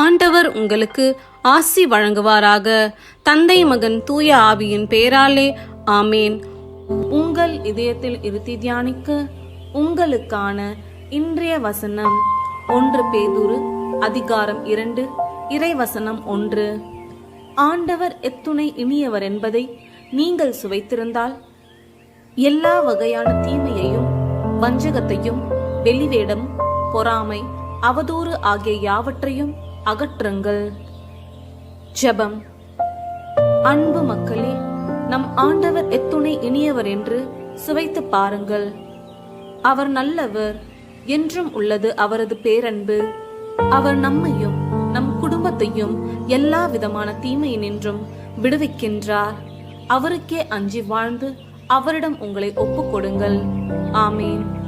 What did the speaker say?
ஆண்டவர் உங்களுக்கு ஆசி வழங்குவாராக. தந்தை மகன் தூய ஆவியின் பேராலே ஆமேன். உங்கள் இதயத்தில் இருத்தி தியானிக்க உங்களுக்கான இன்றைய வசனம் ஒன்று பேதுரு அதிகாரம் இரண்டு இறைவசனம் ஒன்று. ஆண்டவர் எத்துணை இனியவர் என்பதை நீங்கள் சுவைத்திருந்தால் எல்லா வகையான தீமையையும் வஞ்சகத்தையும் வெளிவேடம் பொறாமை அவதூறு ஆகிய யாவற்றையும் அகற்றுங்கள். ஜெபம். அன்பு மக்களே நம் ஆண்டவர் எத்துணை இனியவர் என்று சுவைத்து பாருங்கள். அவர் நல்லவர் என்றும் உள்ளது அவரது பேரன்பு. அவர் நம்மையும் நம் குடும்பத்தையும் எல்லா விதமான தீமையினின்றும் விடுவிக்கின்றார். அவருக்கே அஞ்சி வாழ்ந்து அவரிடம் உங்களை ஒப்புக்கொடுங்கள் ஆமீன் ஆமேன்.